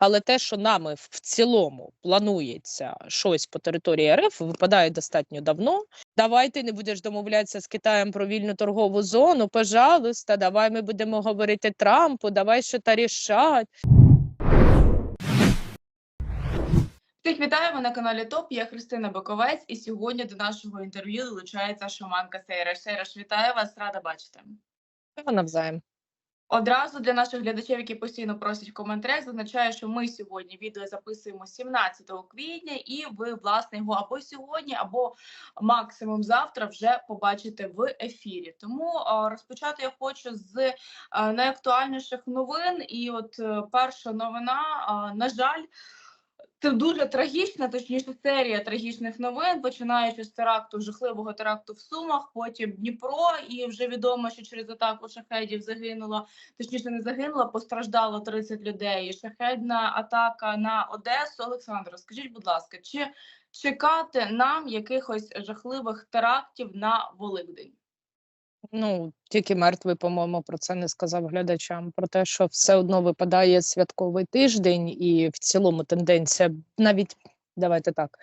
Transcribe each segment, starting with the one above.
Але те, що нами в цілому планується щось по території РФ, випадає достатньо давно. Давайте не будеш домовлятися з Китаєм про вільну торгову зону. Пожалуйста, давай ми будемо говорити Трампу, давай що та рішать. Всіх вітаємо на каналі ТОП. Я Христина Боковець, і сьогодні до нашого інтерв'ю долучається шаманка Сейраш. Сейраш, вітаю вас, рада бачити. Навзаєм. Одразу для наших глядачів, які постійно просять в коментарях, зазначаю, що ми сьогодні відео записуємо 17 квітня, і ви власне його або сьогодні, або максимум завтра вже побачите в ефірі. Тому розпочати я хочу з а, найактуальніших новин. І от е, перша новина, на жаль. Це дуже трагічна, точніше, серія трагічних новин, починаючи з теракту, жахливого теракту в Сумах, потім Дніпро, і вже відомо, що через атаку шахедів загинуло, точніше, не загинуло, постраждало 30 людей. Шахедна атака на Одесу. Олександр, скажіть, будь ласка, чи чекати нам якихось жахливих терактів на Великдень? Ну, тільки мертвий, по-моєму, про це не сказав глядачам. Про те, що все одно випадає святковий тиждень, і в цілому тенденція навіть давайте так,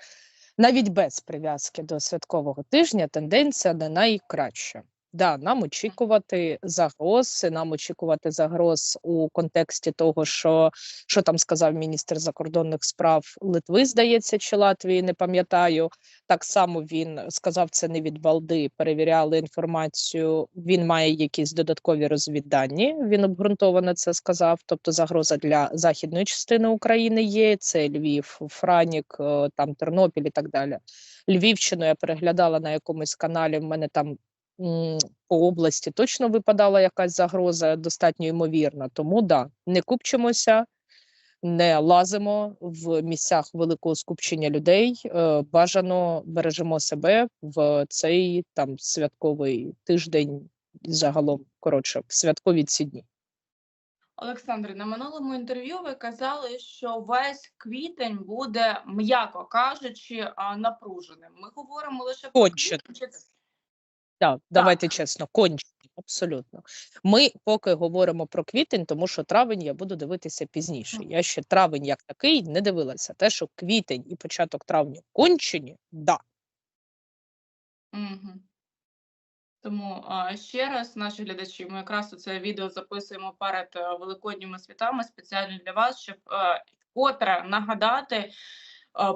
навіть без прив'язки до святкового тижня, тенденція не найкраща. Да, нам очікувати загроз, нам очікувати загроз у контексті того, що що там сказав міністр закордонних справ Литви, здається, чи Латвії, не пам'ятаю. Так само він сказав це не від балди, перевіряли інформацію. Він має якісь додаткові розвіддані. Він обґрунтовано це сказав. Тобто, загроза для західної частини України є. Це Львів, Франік, е, там Тернопіль і так далі. Львівщину я переглядала на якомусь каналі. В мене там по області точно випадала якась загроза, достатньо ймовірна. Тому да, не купчимося не лазимо в місцях великого скупчення людей. е, Бажано бережемо себе в цей там святковий тиждень, загалом коротше, в святкові ці дні. Олександр, на минулому інтерв'ю ви казали, що весь квітень буде, м'яко кажучи, напруженим. Ми говоримо лише про квітень, Так, давайте чесно, кончено, абсолютно. Ми поки говоримо про квітень, тому що травень я буду дивитися пізніше. Я ще травень як такий не дивилася. Те, що квітень і початок травня кончені, да. Мгм. Тому а, ще раз, наші глядачі, ми якраз це відео записуємо перед е, великодніми святами спеціально для вас, щоб е, вкотре нагадати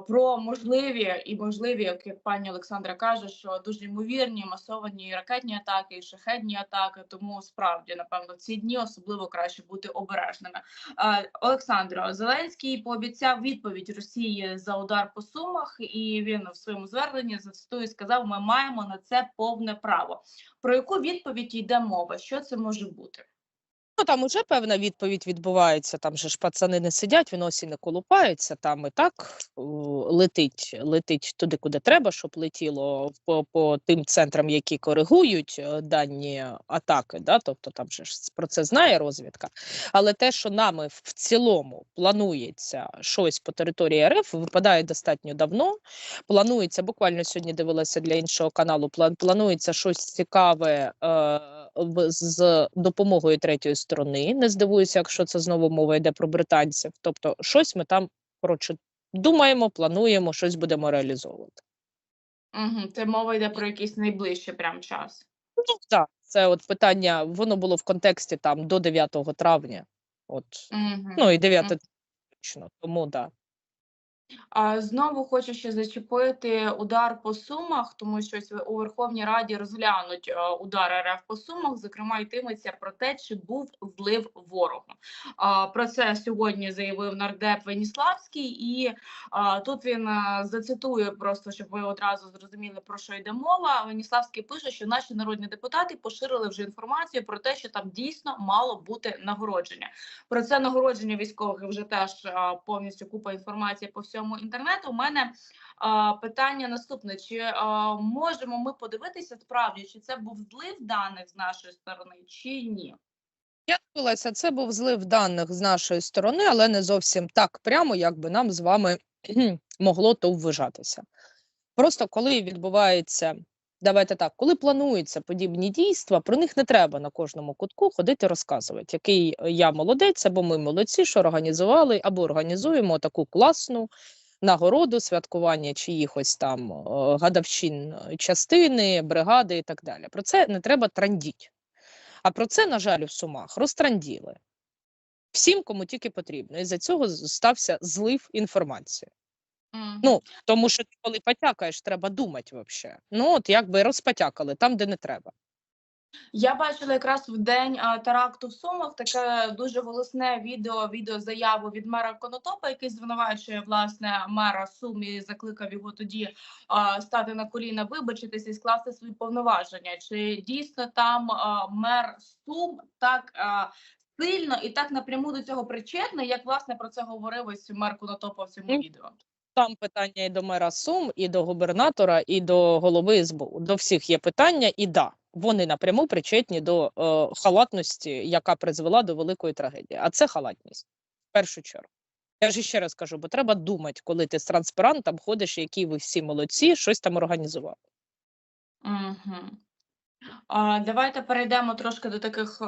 про можливі і можливі, як як пані Олександра каже, що дуже ймовірні масовані ракетні атаки, і шахедні атаки. Тому справді, напевно, в ці дні особливо краще бути обережними. Е, Олександро, Зеленський пообіцяв відповідь Росії за удар по сумах, і він в своєму зверненні зацитую сказав: Ми маємо на це повне право. Про яку відповідь йде мова? Що це може бути? Ну, там уже певна відповідь відбувається. Там же ж пацани не сидять, в носі не колупаються. Там і так летить, летить туди, куди треба, щоб летіло по, по тим центрам, які коригують е, дані атаки. Да? Тобто там же ж про це знає розвідка. Але те, що нами в цілому планується щось по території РФ, випадає достатньо давно. Планується буквально сьогодні дивилася для іншого каналу. План планується щось цікаве. Е, з допомогою третьої сторони. Не здивуюся, якщо це знову мова йде про британців. Тобто, щось ми там коротше думаємо, плануємо, щось будемо реалізовувати. Угу, це мова йде про якийсь найближчий прям час. Ну так, це от питання, воно було в контексті там до 9 травня. От Угу. ну і 9 Мгм. точно, тому да. Знову хочу ще зачепити удар по сумах, тому що у Верховній Раді розглянуть е, удар РФ по сумах. Зокрема, йтиметься про те, чи був злив ворогу. Про це сьогодні заявив нардеп Веніславський, і тут він зацитує просто, щоб ви одразу зрозуміли про що йде мова. Веніславський пише, що наші народні депутати поширили вже інформацію про те, що там дійсно мало бути нагородження. Про це нагородження військових вже теж повністю купа інформації по всьому інтернету. У мене питання наступне: чи можемо ми подивитися справді, чи це був злив даних з нашої сторони, чи ні? Я дивилася, це був злив даних з нашої сторони, але не зовсім так прямо, як би нам з вами могло то вважатися. Просто коли відбувається давайте так, коли плануються подібні дійства, про них не треба на кожному кутку ходити розказувати, який е, я молодець, або ми молодці, що організували, або організуємо таку класну нагороду, святкування чиїхось там е, гадавчин е, частини, бригади і так далі. Про це не треба трандіть. А про це, на жаль, в Сумах розтранділи. Всім, кому тільки потрібно. І за цього стався злив інформації. Ну, тому що ти коли потякаєш, треба думати взагалі. Ну, от якби розпотякали там, де не треба. Я бачила якраз в день а, теракту в Сумах таке дуже голосне відео, відеозаяву від мера Конотопа, який звинувачує власне мера Сум і закликав його тоді а, стати на коліна, вибачитися і скласти свої повноваження. Чи дійсно там а, мер Сум так а, сильно і так напряму до цього причетний, як власне про це говорив ось мер Конотопа в цьому Ну, відео? Там питання і до мера Сум, і до губернатора, і до голови СБУ. До всіх є питання, і да, вони напряму причетні до е, халатності, яка призвела до великої трагедії. А це халатність в першу чергу. Я ж ще раз кажу, бо треба думати, коли ти з транспарантом ходиш, які ви всі молодці, щось там організували. Угу. Давайте перейдемо трошки до таких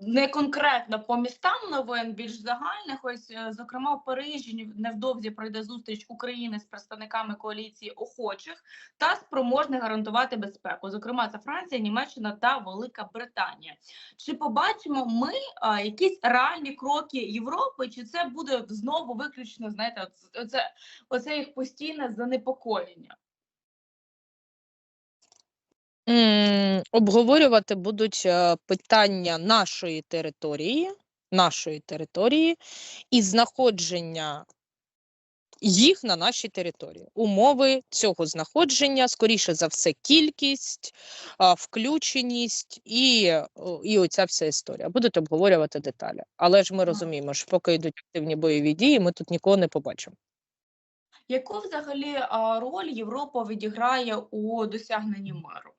не конкретно по містам новин, більш загальних. Ось, е, зокрема, в Парижі невдовзі пройде зустріч України з представниками коаліції охочих та спроможних гарантувати безпеку. Зокрема, це Франція, Німеччина та Велика Британія. Чи побачимо ми а, якісь реальні кроки Європи? Чи це буде знову виключно, знаєте, оц- оце, оце їх постійне занепокоєння? М, Обговорювати будуть е, питання нашої території, нашої території і знаходження їх на нашій території. Умови цього знаходження, скоріше за все, кількість, а, включеність і, о, і оця вся історія. Будуть обговорювати деталі. Але ж ми розуміємо, що поки йдуть активні бойові дії, ми тут нікого не побачимо. Яку взагалі а, роль Європа відіграє у досягненні миру?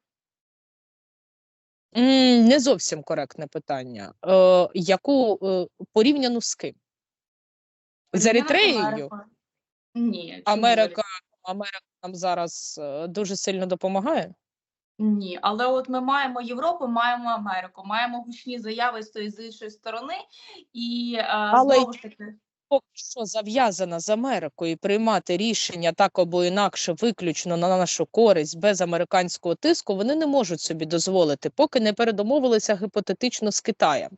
Не зовсім коректне питання. Е, яку е, порівняно з ким? З Еритреєю? Ні. Америка, Америка нам зараз е, дуже сильно допомагає. Ні, але от ми маємо Європу, маємо Америку, маємо гучні заяви з тої з іншої сторони, і е, Але знову ж таки. Поки що зав'язана з Америкою приймати рішення так або інакше, виключно на нашу користь без американського тиску, вони не можуть собі дозволити, поки не передомовилися гіпотетично з Китаєм.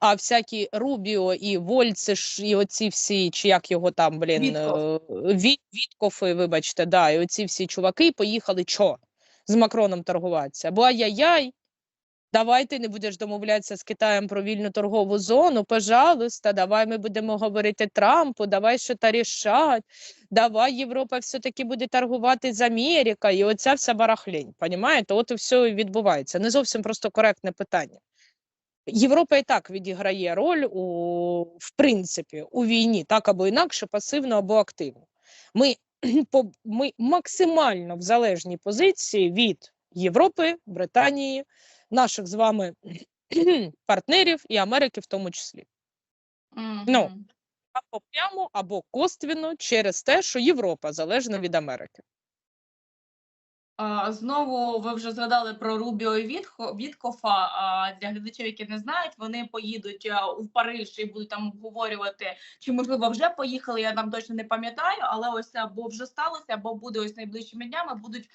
А всякі Рубіо і Вольци ж, і оці всі, чи як його там, блін, Вітков. е, Віткофи, вибачте, да, і оці всі чуваки поїхали чо? З Макроном торгуватися. Бо ай-яй-яй, Давай ти не будеш домовлятися з Китаєм про вільну торгову зону. Пожалуйста, давай ми будемо говорити Трампу, давай що та рішать, давай Європа все-таки буде торгувати з Америкою. І оця вся барахлінь. Понімаєте? От і все відбувається. Не зовсім просто коректне питання. Європа і так відіграє роль у в принципі у війні, так або інакше, пасивно або активно. Ми, ми максимально в залежній позиції від Європи, Британії, наших з вами партнерів і Америки в тому числі. Ну, Або прямо, або коствіно через те, що Європа залежна від Америки. Знову ви вже згадали про Рубіо і Віткофа. Для глядачів, які не знають, вони поїдуть у Париж і будуть там обговорювати, чи можливо вже поїхали. Я нам точно не пам'ятаю, але ось або вже сталося, або буде ось найближчими днями. Будуть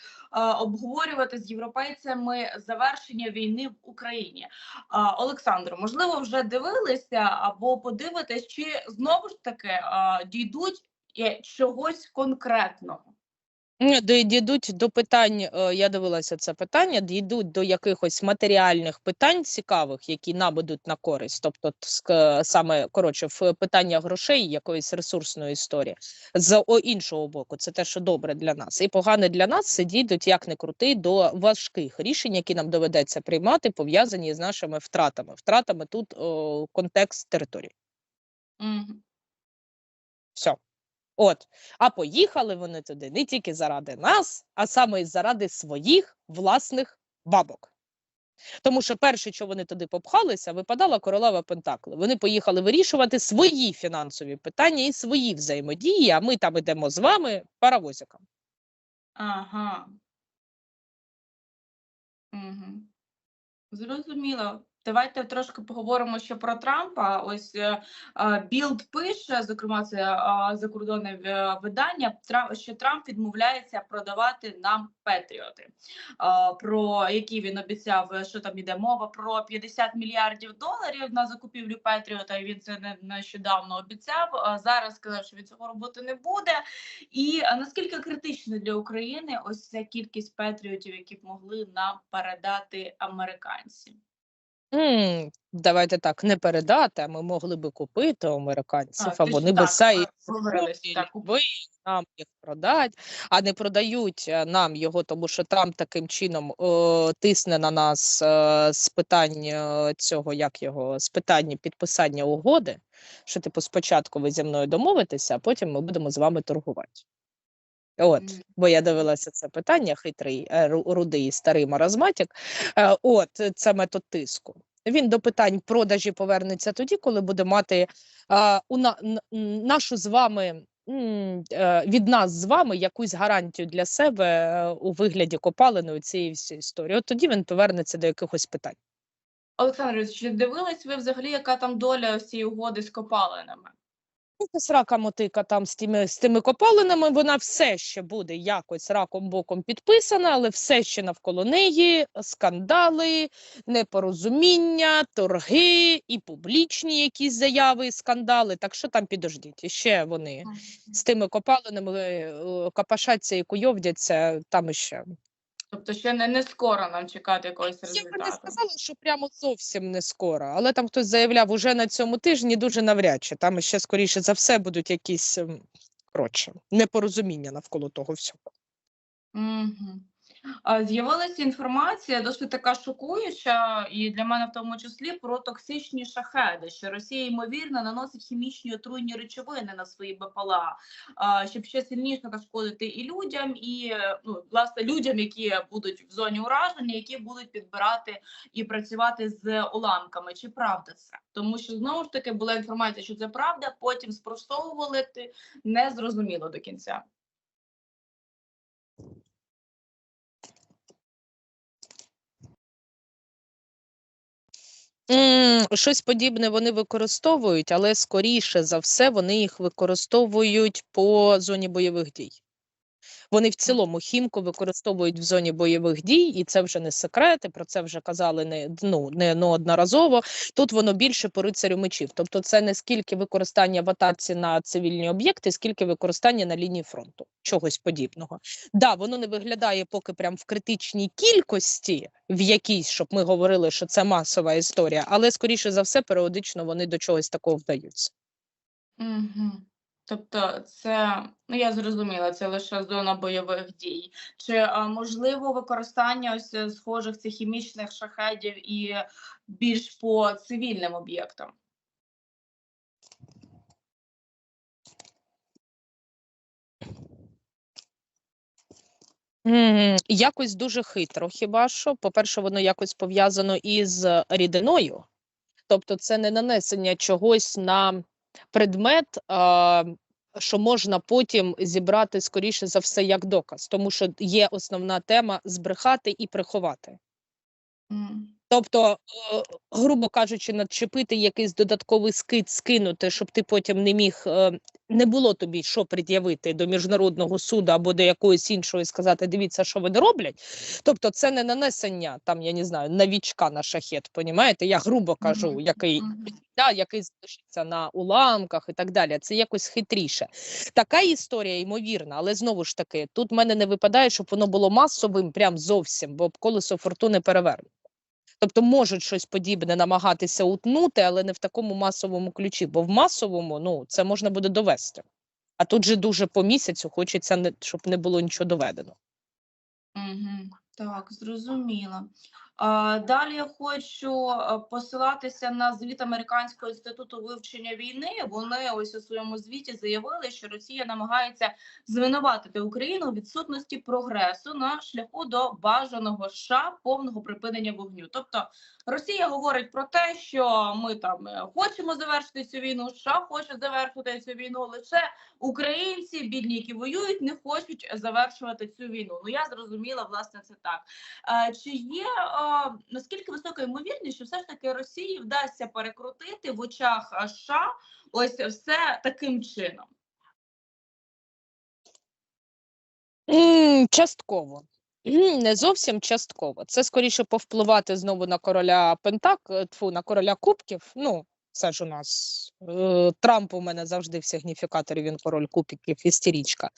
обговорювати з європейцями завершення війни в Україні. А, Олександру, можливо, вже дивилися або подивитесь, чи знову ж таки дійдуть е, чогось конкретного. Дійдуть до питань, е, я дивилася це питання, дійдуть до якихось матеріальних питань цікавих, які нам будуть на користь, тобто саме коротше в питання грошей, якоїсь ресурсної історії. З іншого боку, це те, що добре для нас, і погане для нас, це дійдуть як не крути до важких рішень, які нам доведеться приймати, пов'язані з нашими втратами. Втратами тут о, контекст території. Мгм. Все. От, а поїхали вони туди не тільки заради нас, а саме і заради своїх власних бабок. Тому що перше, що вони туди попхалися, випадала королева Пентакли. Вони поїхали вирішувати свої фінансові питання і свої взаємодії, а ми там ідемо з вами паровозиком. Ага. Угу. Зрозуміло. Давайте трошки поговоримо ще про Трампа. Ось Білд пише, зокрема, це е, закордонне е, видання. Що Трамп відмовляється продавати нам Петріоти, Е, про які він обіцяв, е, що там іде мова про 50 мільярдів доларів на закупівлю Петріота. І він це не нещодавно обіцяв. Зараз сказав, що він цього робити не буде. І е, наскільки критично для України ось ця кількість Петріотів, які б могли нам передати американці? М, Давайте так, не передати, а ми могли би купити у американців, А, а вони би купили, ви нам їх продать, а не продають е, нам його, тому що Трамп таким чином е, тисне на нас е, з питань цього, як його, з питання підписання угоди, що типу спочатку ви зі мною домовитеся, а потім ми будемо з вами торгувати. От, бо я дивилася це питання, хитрий, е, рудий старий маразматик. Е, От, це метод тиску. Він до питань продажі повернеться тоді, коли буде мати а, у на, нашу з вами е, від нас з вами якусь гарантію для себе е, у вигляді копалиної цієї всієї історії. От тоді він повернеться до якихось питань. Олександр, чи дивились ви взагалі, яка там доля цієї угоди з копалинами? Якась рака мотика там з тими, з тими копалинами, вона все ще буде якось раком боком підписана, але все ще навколо неї скандали, непорозуміння, торги і публічні якісь заяви, скандали. Так що там підождіть, ще вони з тими копалинами е, копашаться і куйовдяться, там іще. Тобто ще не, не скоро нам чекати якогось Я би не сказала, що прямо зовсім не скоро, але там хтось заявляв уже на цьому тижні дуже навряд чи. Там ще скоріше за все будуть якісь ем, коротше, непорозуміння навколо того всього. Угу. З'явилася інформація досить така шокуюча, і для мене в тому числі про токсичні шахеди, що Росія ймовірно наносить хімічні отруйні речовини на свої БПЛА, щоб ще сильніше нашкодити і людям, і ну, власне людям, які будуть в зоні ураження, які будуть підбирати і працювати з уламками. Чи правда це? Тому що знову ж таки була інформація, що це правда, потім спростовували не зрозуміло до кінця. Щось подібне вони використовують, але скоріше за все вони їх використовують по зоні бойових дій. Вони в цілому хімку використовують в зоні бойових дій, і це вже не секрет, і про це вже казали не ну не неодноразово. Тут воно більше по рицарю мечів. Тобто, це не скільки використання в атаці на цивільні об'єкти, скільки використання на лінії фронту, чогось подібного. Да, воно не виглядає поки прям в критичній кількості, в якійсь, щоб ми говорили, що це масова історія, але скоріше за все, періодично вони до чогось такого вдаються. Угу. Тобто, це ну я зрозуміла, це лише зона бойових дій. Чи а, можливо використання ось е, схожих цих хімічних шахедів і більш по цивільним об'єктам? Якось дуже хитро, хіба що. По-перше, воно якось пов'язано із рідиною, тобто це не нанесення чогось на предмет, що можна потім зібрати скоріше за все як доказ, тому що є основна тема збрехати і приховати. М. Тобто, е, грубо кажучи, надчепити якийсь додатковий скид, скинути, щоб ти потім не міг, е, не було тобі що пред'явити до міжнародного суду або до якоїсь іншої сказати, дивіться, що вони роблять. Тобто, це не нанесення там, я не знаю, навічка на шахет, понімаєте? Я грубо кажу, який да, який залишиться на уламках і так далі. Це якось хитріше. Така історія ймовірна, але знову ж таки, тут в мене не випадає, щоб воно було масовим, прям зовсім, бо колесо фортуни переверне. Тобто можуть щось подібне намагатися утнути, але не в такому масовому ключі, бо в масовому ну це можна буде довести. А тут же дуже по місяцю хочеться, щоб не було нічого доведено. Угу, Так, зрозуміло. А, Далі хочу е, посилатися на звіт Американського інституту вивчення війни. Вони ось у своєму звіті заявили, що Росія намагається звинуватити Україну у відсутності прогресу на шляху до бажаного США повного припинення вогню. Тобто Росія говорить про те, що ми там е, хочемо завершити цю війну, США хоче завершити цю війну. Лише українці, бідні, які воюють, не хочуть завершувати цю війну. Ну я зрозуміла, власне, це так. Е, Чи є е, наскільки висока ймовірність, що все ж таки Росії вдасться перекрутити в очах США ось все таким чином? Частково. Не зовсім частково. Це скоріше повпливати знову на короля Пентак, е, тьфу, на короля Кубків. Ну, це ж у нас е, Трамп у мене завжди в сигніфікаторі, він король кубків, істерічка.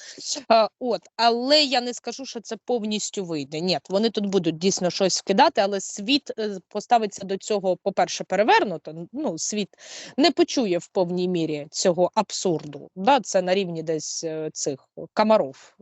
Е, от, але я не скажу, що це повністю вийде. Ні, вони тут будуть дійсно щось вкидати, але світ е, поставиться до цього, по-перше, перевернуто. Ну, світ не почує в повній мірі цього абсурду. Да? Це на рівні десь цих комаров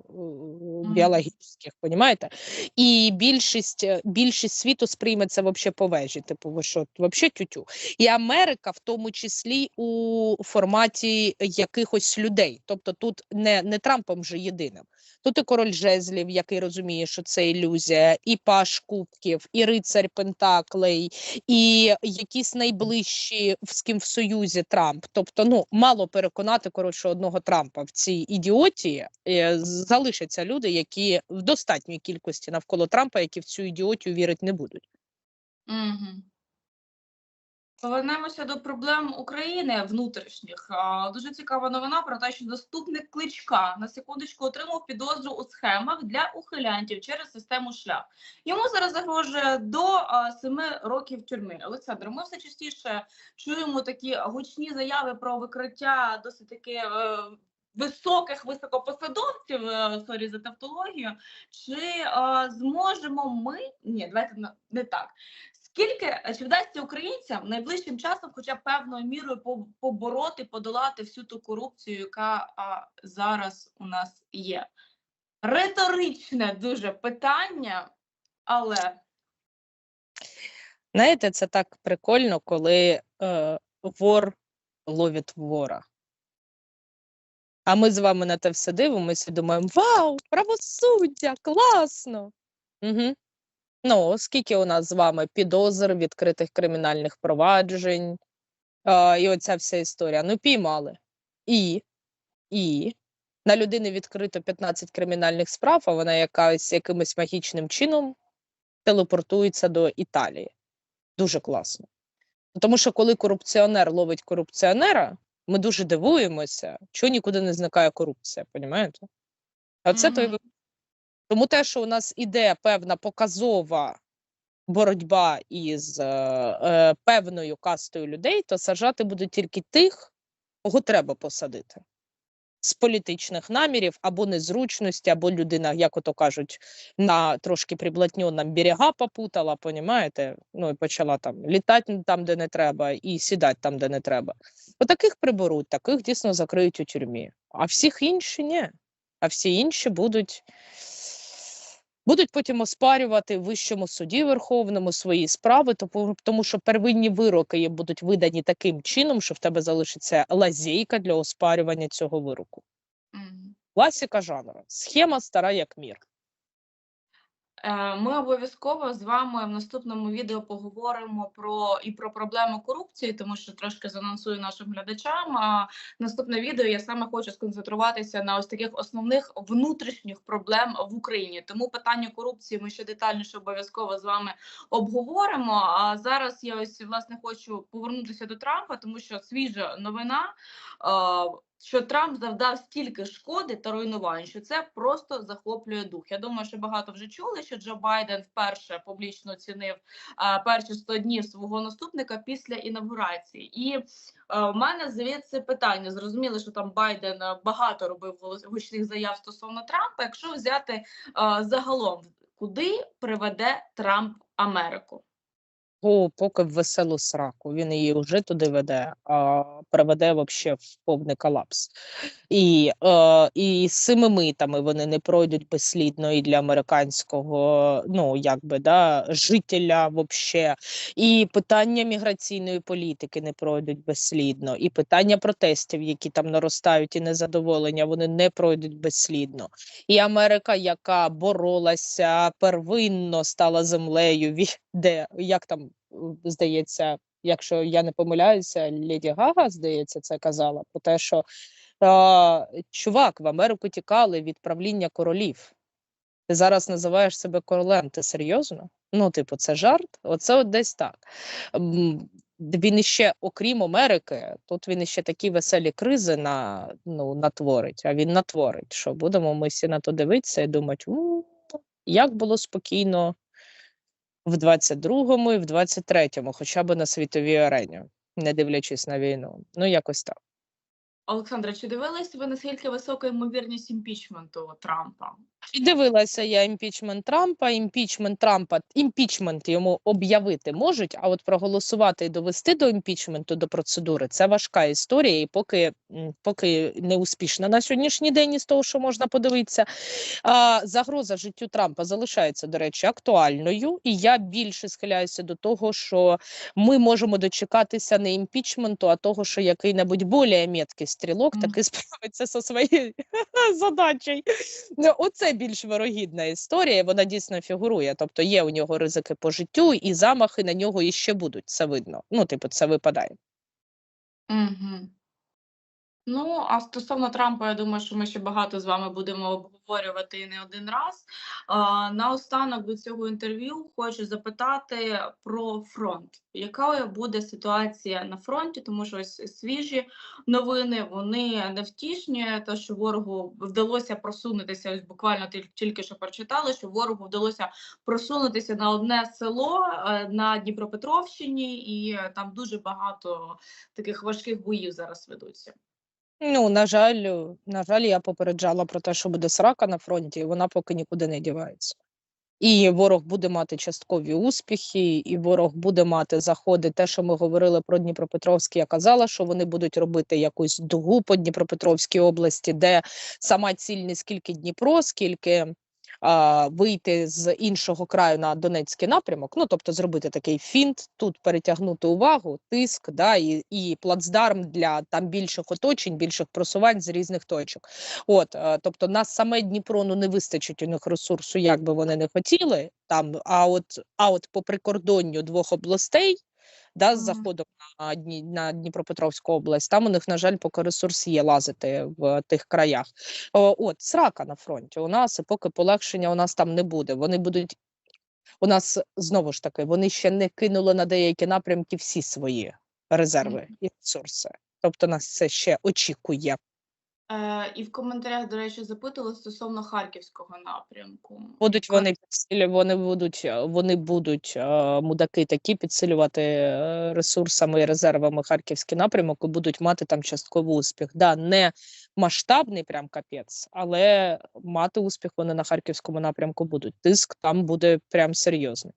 біологічних, понімаєте? І більшість, більшість світу сприйме це вообще по вежі. Типу, ви що, вообще тютю. І Америка, в тому числі у форматі якихось людей. Тобто тут не, не Трампом же єдиним. Тут і король жезлів, який розуміє, що це ілюзія, і паш кубків, і рицарь Пентаклей, і якісь найближчі з ким в союзі Трамп. Тобто, ну мало переконати коротше одного Трампа в цій ідіотії. Е, залишаться люди, які в достатній кількості навколо Трампа, які в цю ідіотію вірити не будуть. Угу. Повернемося до проблем України внутрішніх. Дуже цікава новина про те, що заступник кличка на секундочку отримав підозру у схемах для ухилянтів через систему шлях. Йому зараз загрожує до а, семи років тюрми. Олександр, ми все частіше чуємо такі гучні заяви про викриття досить таки. е, Високих високопосадовців, е, сорі за тавтологію, чи е, зможемо ми ні, давайте не так. Скільки е, чи вдасться українцям найближчим часом, хоча б певною мірою побороти, подолати всю ту корупцію, яка а, зараз у нас є? Риторичне дуже питання, але Знаєте, це так прикольно, коли е, вор ловить вора. А ми з вами на те все дивимося і думаємо: Вау, правосуддя, класно! Угу. Ну, скільки у нас з вами підозр, відкритих кримінальних проваджень, е, і оця вся історія. Ну, піймали. І, і на людини відкрито 15 кримінальних справ, а вона якась якимось магічним чином телепортується до Італії. Дуже класно. Тому що коли корупціонер ловить корупціонера, ми дуже дивуємося, чого нікуди не зникає корупція, понімаєте? А це той Мгм. ви- Тому те, що у нас іде певна показова боротьба із е, е, певною кастою людей, то саджати будуть тільки тих, кого треба посадити. З політичних намірів або незручності, або людина, як ото кажуть, на трошки приблотньонном берега попутала, понімаєте? Ну і почала там літати там, де не треба, і сідати там, де не треба. Отаких приберуть, таких дійсно закриють у тюрмі. А всіх інші ні. А всі інші будуть, будуть потім оспарювати в вищому суді Верховному свої справи, тому, що первинні вироки будуть видані таким чином, що в тебе залишиться лазейка для оспарювання цього вироку. Класіка жанру. Схема стара як мір. Е, Ми обов'язково з вами в наступному відео поговоримо про і про проблему корупції, тому що трошки занонсую нашим глядачам. А наступне відео я саме хочу сконцентруватися на ось таких основних внутрішніх проблем в Україні. Тому питання корупції ми ще детальніше обов'язково з вами обговоримо. А зараз я ось власне хочу повернутися до Трампа, тому що свіжа новина. Що Трамп завдав стільки шкоди та руйнувань, що це просто захоплює дух. Я думаю, що багато вже чули, що Джо Байден вперше публічно оцінив перші 100 днів свого наступника після інавгурації. І е, в мене звідси питання. Зрозуміло, що там Байден е, багато робив гучних заяв стосовно Трампа. Якщо взяти е, загалом, куди приведе Трамп Америку? По- поки в веселу сраку. Він її вже туди веде, а приведе вообще в повний колапс. І, е, і з цими митами вони не пройдуть безслідно і для американського, ну якби да, жителя вообще. І питання міграційної політики не пройдуть безслідно, і питання протестів, які там наростають, і незадоволення, вони не пройдуть безслідно. І Америка, яка боролася первинно, стала землею, де як там здається, якщо я не помиляюся, Леді Гага, здається, це казала про те, що е, чувак в Америку тікали від правління королів. Ти зараз називаєш себе королем. Ти серйозно? Ну, типу, це жарт? Оце от десь так. Він іще, окрім Америки, тут він іще такі веселі кризи на, ну, натворить, а він натворить. Що будемо ми всі на то дивитися і думати, як було спокійно в 22-му і в 23-му, хоча б на світовій арені, не дивлячись на війну. Ну, якось так. Олександра, чи дивились ви наскільки висока ймовірність імпічменту Трампа? Дивилася я імпічмент Трампа. Імпічмент Трампа, імпічмент йому об'явити можуть, а от проголосувати і довести до імпічменту до процедури це важка історія, і поки, поки не успішна на сьогоднішній день із того, що можна подивитися. А, загроза життю Трампа залишається, до речі, актуальною, і я більше схиляюся до того, що ми можемо дочекатися не імпічменту, а того, що який-небудь більш меткий стрілок таки справиться зі своєю задачею. Ну, Оце більш вирогідна історія. Вона дійсно фігурує. Тобто є у нього ризики по життю, і замахи на нього іще будуть. Це видно. Ну, типу, це випадає. Угу. Ну, а стосовно Трампа, я думаю, що ми ще багато з вами будемо обговорювати і не один раз. Наостанок до цього інтерв'ю хочу запитати про фронт. Яка буде ситуація на фронті? Тому що ось свіжі новини вони невтішні. Те, що ворогу вдалося просунутися, ось буквально тіль- тільки що прочитали, що ворогу вдалося просунутися на одне село е, на Дніпропетровщині, і там дуже багато таких важких боїв зараз ведуться. Ну, на жаль, е, на жаль, я попереджала про те, що буде срака на фронті, і вона поки нікуди не дівається. І ворог буде мати часткові успіхи, і ворог буде мати заходи. Те, що ми говорили про Дніпропетровський, я казала, що вони будуть робити якусь дугу по Дніпропетровській області, де сама ціль не скільки Дніпро, скільки вийти з іншого краю на Донецький напрямок. Ну тобто зробити такий фінт, тут перетягнути увагу, тиск, да, і, і плацдарм для там більших оточень, більших просувань з різних точок. От, е, тобто, на саме Дніпро ну, не вистачить у них ресурсу, як би вони не хотіли. Там, а от, а от по прикордонню двох областей, да, з заходом на, Дні, на Дніпропетровську область, там у них, на жаль, поки ресурс є лазити в тих краях. О, от, срака на фронті у нас, і поки полегшення у нас там не буде. Вони будуть. У нас знову ж таки, вони ще не кинули на деякі напрямки всі свої резерви і ресурси. Тобто нас це ще очікує. Е, і в коментарях, до речі, запитували стосовно харківського напрямку. Будуть вони підсилю, вони будуть, е, вони будуть е, мудаки такі підсилювати е, ресурсами і резервами харківський напрямок і будуть мати там частковий успіх. Да, не масштабний прям капець, але мати успіх вони на харківському напрямку будуть. Тиск там буде прям серйозний.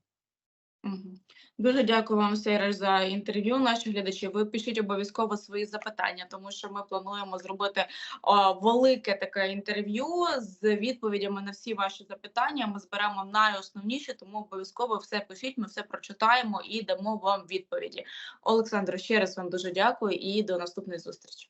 Мгм. Дуже дякую вам, Сейраж, за інтерв'ю. Наші глядачі. Ви пишіть обов'язково свої запитання, тому що ми плануємо зробити о, велике таке інтерв'ю з відповідями на всі ваші запитання. Ми зберемо найосновніші, тому обов'язково все пишіть. Ми все прочитаємо і дамо вам відповіді. Олександр, ще раз вам дуже дякую і до наступної зустрічі.